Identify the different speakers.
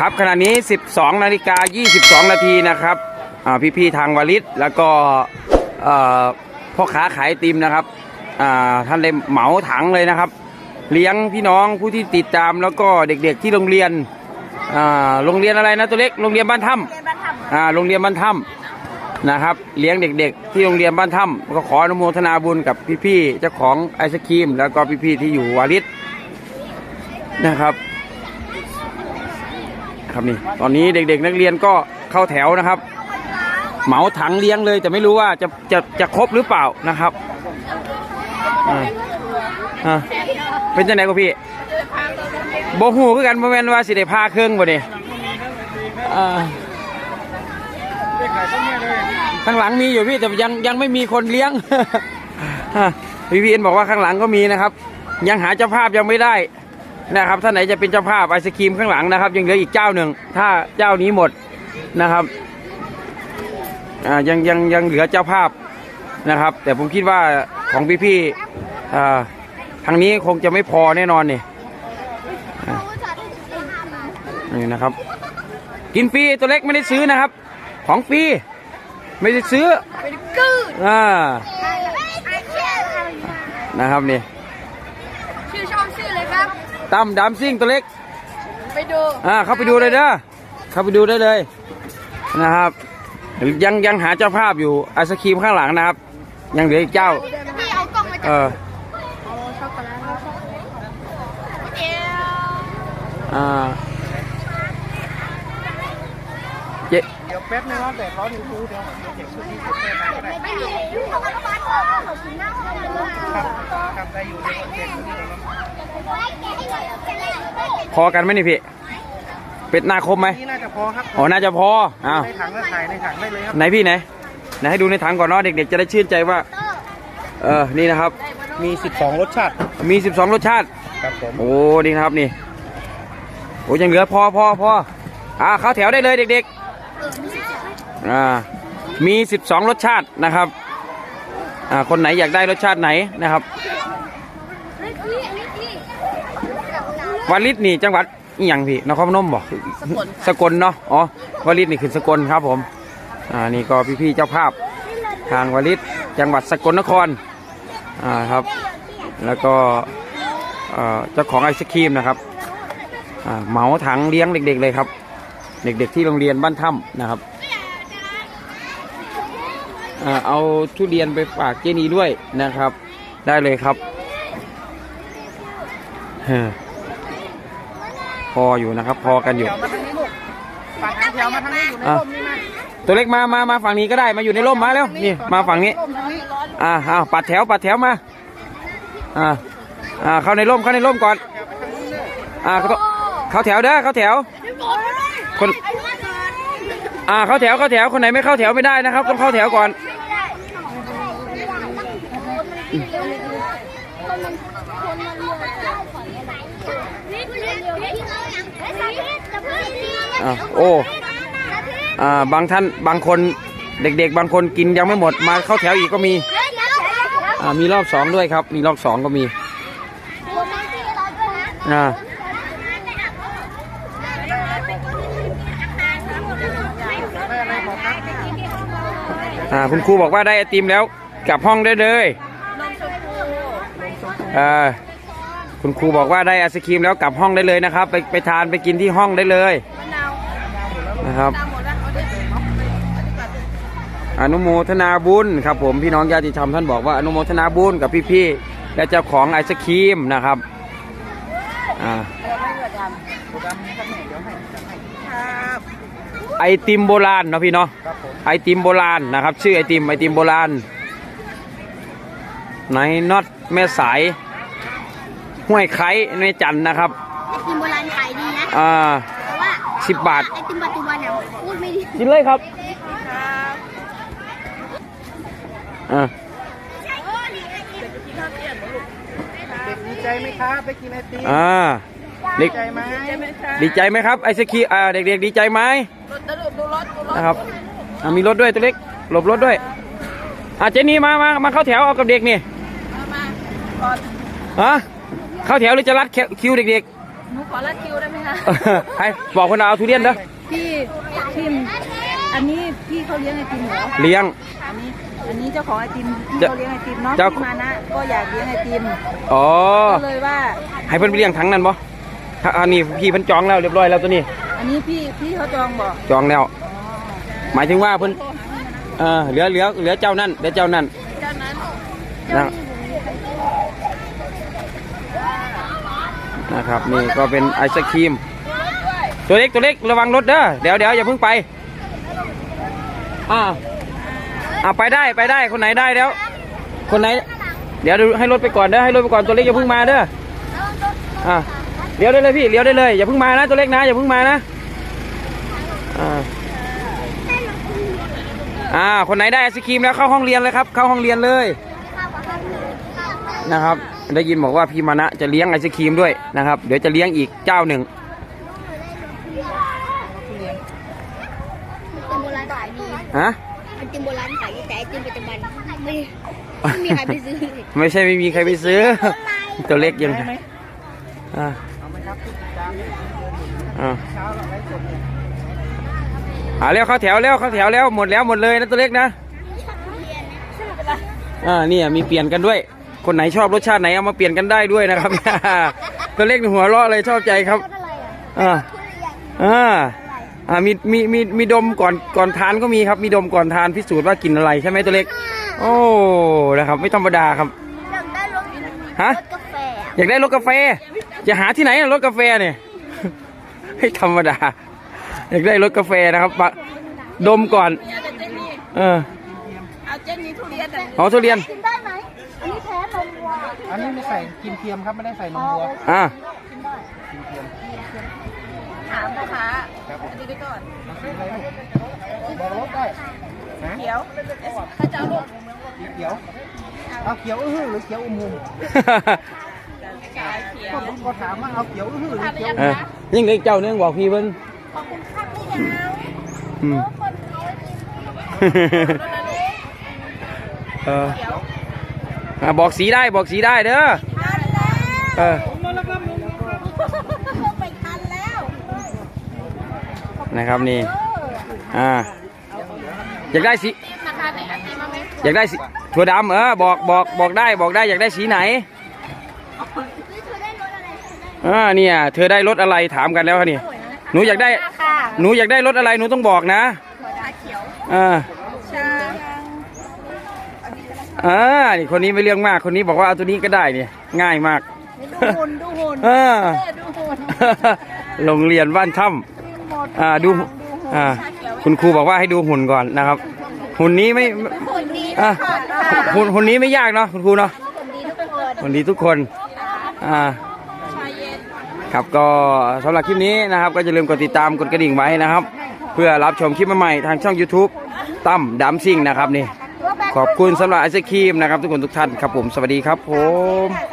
Speaker 1: ครับขณะนี้ 12 นาฬิกา 22 นาทีนะครับอ่าพี่ๆทางวลิตแล้วก็เอ่อพ่อค้าขายไอติมนะครับอ่าท่านได้เหมาถังเลยนะครับ เลี้ยงพี่น้องผู้ที่ติดตามแล้วก็เด็กๆที่โรงเรียนอ่าโรงเรียนอะไรนะตัวเล็กโรงเรียนบ้านถ้ำอ่าโรงเรียนบ้านถ้ำนะครับ เลี้ยงเด็กๆ ที่โรงเรียนบ้านถ้ำก็ขออนุโมทนาบุญกับพี่ๆเจ้าของไอศครีม แล้วก็พี่ๆที่อยู่วาริตนะครับ ครับนี่ ตอนนี้เด็กๆ นักเรียนก็เข้าแถวนะครับ เหมาถังเลี้ยงเลย แต่ไม่รู้ว่าจะจะจะครบหรือเปล่านะครับอ่าเป็นจังไหนกูพี่โบหูคือกันโมเมนว่าสิได้พาเครื่องบ่เนี่ยข้างหลังมีอยู่พี่แต่ยังยังไม่มีคนเลี้ยงพี่พีเอ็นบอกว่าข้างหลังก็มีนะครับ ยังหาเจ้าภาพยังไม่ได้ นะครับท่านไหนจะเป็นเจ้าภาพไอศครีมข้างหลังนะครับ ยังเหลืออีกเจ้าหนึ่ง ถ้าเจ้านี้หมดนะครับอ่ายังยังยังเหลือเจ้าภาพนะครับ แต่ผมคิดว่าของพี่ๆอ่าทางนี้คงจะไม่พอแน่นอนนี่อ่านี่นะครับ กินฟรีตัวเล็กไม่ได้ซื้อนะครับ ของฟรีไม่ได้ซื้ออ่านะครับนี่
Speaker 2: ชื่อช่องชื่อเลยครับ
Speaker 1: ตั้มดามซิ่งตัวเล็ก
Speaker 2: ไปดู
Speaker 1: อ่าเข้าไปดูเลยเด้อเข้าไปดูได้เลย นะครับ ยังยังหาเจ้าภาพอยู่ไอศครีมข้างหลังนะครับ ยังเหลืออีกเจ้า
Speaker 2: พี่เอากล้องมา
Speaker 1: เอ
Speaker 2: จาก
Speaker 1: อ
Speaker 2: เอาช็อกโกแลตเอว
Speaker 1: อ่าเจ๊
Speaker 3: เดี๋ยวแป๊บนึงครับแต่เขาดูดูเดี๋ยวเดี๋ยวเก็บชุดนี้เสร็จแค่นั้นก็ได้
Speaker 2: ไม่มีเขาก็ต้องมาขอเขากินน้ำเลย
Speaker 3: ครับครับได้อยู่ในคอนเทนต์นี้นะครับ
Speaker 1: พอกันไหมนี่พี่ เป็ดนาคมไหม
Speaker 3: นี่น่าจะพอครับ
Speaker 1: อ๋อน่าจะพออ้าว
Speaker 3: ในถังก็ถ่ายในถังได้เลยครับ
Speaker 1: ไหนพี่ไหนไหนให้ดูในถังก่อนเนาะเด็กๆจะได้ชื่นใจว่า เออนี่นะครับ
Speaker 3: มี 12 รสชาติ
Speaker 1: มี 12 รสชาติ
Speaker 3: ครับผม
Speaker 1: โอ้นี่นะครับนี่โอ้ยังเหลือพอพอพออ่าเข้าแถวได้เลยเด็กๆอ่ามี 12 รสชาตินะครับอ่าคนไหนอยากได้รสชาติไหนนะครับ วาลิตนี่จังหวัดอหย่างพี่นครพนมบอกสกลเนาะอ๋อวาลิตนี่คือสกลครับผมอ่านี่ก็พี่ๆเจ้าภาพทางวาลิตจังหวัดสกลนครอ่าครับ แล้วก็เอ่อเจ้าของไอศครีมนะครับอ่าเหมาถังเลี้ยงเด็ก ๆ เลยครับ เด็กๆที่โรงเรียนบ้านถ้ำนะครับอ่าเอาทุเรียนไปฝากเจนีด้วยนะครับ ได้เลยครับเฮ้อ พออยู่นะครับ พอกันอยู่
Speaker 3: เดี๋ยวมาทางนี้ลูกปากทางแถวมาทางนี้อยู่ใน
Speaker 1: อะ
Speaker 3: ร่มนี่มา
Speaker 1: ตัวเล็กมามามาฝั่งนี้ก็ได้มาอยู่ในร่มมาแล้วนี่มาฝั่งนี้
Speaker 3: ร่มทางนี้
Speaker 1: อ่าอ้าวปัดแถวปัดแถวมา อ่าอ่าเข้าในร่มเข้าในร่มก่อน อ่าเขาเข้าแถวเด้อเข้าแถว คน อ่าเข้าแถวเข้าแถวคนไหนไม่เข้าแถวไม่ได้นะครับต้องเข้าแถวก่อน อ่าโอ้อ่าบางท่านบางคนเด็กๆ บางคนกินยังไม่หมดมาเข้าแถวอีกก็มีอ่ามีรอบสองด้วยครับ มีรอบสองก็มีอ่า
Speaker 3: อ่า
Speaker 1: คุณครูบอกว่าได้ไอติมแล้วกลับห้องได้เลย คุณครูบอกว่าได้ไอศครีมแล้วกลับห้องได้เลยนะครับ ไปไปทานไปกินที่ห้องได้เลยนะครับอนุโมทนาบุญครับผมพี่น้องญาติธรรมท่านบอกว่าอนุโมทนาบุญกับพี่ๆและเจ้าของไอศครีมนะครับอ่า
Speaker 3: โปรแกรมนี้ครับเนี่ยเดี๋ยวให้เดี๋ยวให้ครับ
Speaker 1: ไอติมโบราณเนาะพี่เนาะ
Speaker 3: ครับผม
Speaker 1: ไอติมโบราณนะครับ ชื่อไอติมไอติมโบราณในน็อต แม่สายห้วยไคร้ในจันทน์นะครับ
Speaker 2: ไอติมโบราณขายดีนะ
Speaker 1: อ่า
Speaker 2: แต่ว่า
Speaker 1: สิบบาท
Speaker 2: ไอติมปัจจุบันเนี่ยพูดไม่ดี
Speaker 1: กินเลยครับอ่า
Speaker 3: เด็กดีใจไหมครับได้กินไอติม
Speaker 1: อ่าเด็
Speaker 3: ดี
Speaker 1: ก
Speaker 3: ใจไหม
Speaker 1: ดีใจไหมครับไอศครีมอ่าเด็กๆดีใจไหมนะครับอ่ามีรถด้วยตัวเล็กหลบรถด้วยอ่าเจนี่มามามาเข้าแถวเอากับเด็กนี่ ฮะเข้าแถวหรือจะรัดคิวเด็ก
Speaker 4: หนูขอรัดคิวได้ไหมคะ
Speaker 1: ให้บอกคนเอาทุเรียนเด้อ
Speaker 4: พี่พิมอันนี้พี่เขาเลี้ยงไอติมเหรอ
Speaker 1: เลี้ยง
Speaker 4: อันนี้อันนี้เจ้าของไอติมพี่
Speaker 1: เจ้า
Speaker 4: เขาเลี้ยงไอติมเนาะ
Speaker 1: เจ้า
Speaker 4: พี่มานะก็อยากเลี้ยงไอติม
Speaker 1: อ๋อ
Speaker 4: ก็เลยว่า
Speaker 1: ให้เพิ่นไปเลี้ยงถังนั้นบ่ถ้าอันนี้พี่เพิ่นจองแล้วเรียบร้อยแล้วตัวนี้
Speaker 4: อันนี้พี่พี่เขาจองบอก
Speaker 1: จองแล้ว หมายถึงว่าเพิ่นเออเหลือเหลือเหลือเจ้านั่นเหลือเจ้านั่น
Speaker 4: เจ้านั้น
Speaker 1: นะ นะครับนี่ก็เป็นไอศครีม ตัวเล็กตัวเล็กระวังรถเด้อเดี๋ยวเดี๋ยวอย่าเพิ่งไปอ่าอ่าไปได้ไปได้คนไหนได้แล้ว คนไหน เดี๋ยวให้รถไปก่อนเด้อให้รถไปก่อนตัวเล็กอย่าเพิ่งมาเด้ออ่าเลี้ยวได้เลยพี่เลี้ยวได้เลยอย่าเพิ่งมานะตัวเล็กนะอย่าเพิ่งมานะอ่าอ่าคนไหนได้ไอศครีมแล้วเข้าห้องเรียนเลยครับ เข้าห้องเรียนเลยนะครับ ได้ยินบอกว่าพี่มานะจะเลี้ยงไอศครีมด้วยนะครับ เดี๋ยวจะเลี้ยงอีกเจ้าหนึ่ง
Speaker 2: เป็นโบราณขายดี
Speaker 1: ฮะ
Speaker 2: มันเป็นโบราณขายดีแต่ไอติมปัจจุบันไม่ไม่มีใครไปซื้อเลย
Speaker 1: ไม่ใช่ไม่มีใครไปซื้อ ตัวเล็กยัง
Speaker 3: ได้ไหม
Speaker 1: อ่า
Speaker 3: เอาไหมครับผู้ติดตาม
Speaker 1: อ่า
Speaker 3: เช้าเราไลฟ์สดเนี่ย
Speaker 1: อ่าเร็วเข้าแถวแล้วเข้าแถวแล้วหมดแล้วหมดเลยนะตัวเล็กนะอ่าเนี่ยมีเปลี่ยนกันด้วย คนไหนชอบรสชาติไหนเอามาเปลี่ยนกันได้ด้วยนะครับ ตัวเล็กนี่หัวเราะเลยชอบใจครับ
Speaker 2: อะไรอะ
Speaker 1: อ่าอ่าอ่ามีมีมีมีดมก่อนก่อนทานก็มีครับ มีดมก่อนทานพิสูจน์ว่ากินอะไรใช่ไหมตัวเล็ก โอ้นะครับ ไม่ธรรมดาครับ
Speaker 2: อยากได้รถ
Speaker 1: ฮะ
Speaker 2: รถกาแฟอะ
Speaker 1: อยากได้รถกาแฟ จะหาที่ไหนอะรถกาแฟเนี่ยให้ธรรมดา อยากได้รถกาแฟนะครับปะดมก่อน เออ
Speaker 4: เอาเจนนี้ทุเรียนอะ
Speaker 1: เอาทุเรียน
Speaker 2: กินได้ไหมอันนี้แพ้นมวัว
Speaker 3: อันนี้ไม่ใส่กินเทียมครับไม่ได้ใส่นมวัว
Speaker 1: อ่า
Speaker 3: กินเทียม
Speaker 4: ถามพ่อค้าอันนี้ไปก่อน
Speaker 3: มาซื้ออะไรลูกบอกรถได้นะ
Speaker 4: เขียวเขาจะเอาลูก
Speaker 3: สีเขียวเอาเขียวอื้อหือหรือเขียวอุ้มหุม
Speaker 4: กายเขียว
Speaker 3: ก็ผมก็ถามว่าเอาเขียวอื้อหือหรือเขียว
Speaker 1: เออยิ่งเล็กเจ้าเนื่องบอกพี่เพิ่นอืม เอออะบอกสีได้บอกสีได้เด้อเออ
Speaker 4: ไปทันแล้ว
Speaker 1: นะครับนี่อ่าอยากได้สี
Speaker 4: ราคาไหนอันนี้มาไหม
Speaker 1: อยากได้สีถั่วดำเออบอกบอกบอกได้บอกได้อยากได้สีไหนอ่าเนี่ยเธอได้รถอะไรถามกันแล้วค่ะนี่หนูอยากได้
Speaker 4: ค่ะ
Speaker 1: หนูอยากได้รถอะไรหนูต้องบอกนะ
Speaker 4: ชาเขียว
Speaker 1: อ่า
Speaker 4: ชา
Speaker 1: อ่านี่คนนี้ไม่เรื่องมาก คนนี้บอกว่าเอาตัวนี้ก็ได้เนี่ยง่ายมาก
Speaker 4: ดูหุ่นดูหุ่น
Speaker 1: อ่า
Speaker 4: เออ ดูหุ่น
Speaker 1: โรงเรียนบ้านถ้
Speaker 4: หมดำ
Speaker 1: อ่าดู อ่า คุณครูบอกว่าให้ดูหุ่นก่อนนะครับ หุ่นนี้ไม่
Speaker 4: หุ่นดี
Speaker 1: อะ
Speaker 4: ค่ะ
Speaker 1: หุ่นหุ่นนี้ไม่ยากเนาะคุณครูเนาะ
Speaker 4: หุ่นดีทุกคน
Speaker 1: หุ่นดีทุกคนอ่า
Speaker 4: ชาเย็น
Speaker 1: ครับก็สำหรับคลิปนี้นะครับ ก็อย่าลืมกดติดตามกดกระดิ่งไว้นะครับ เพื่อรับชมคลิปใหม่ๆทางช่อง YouTube ตั้มดัมซิ่งนะครับนี่ ขอบคุณสำหรับไอศครีมนะครับ ทุกคนทุกท่านครับผม สวัสดีครับผม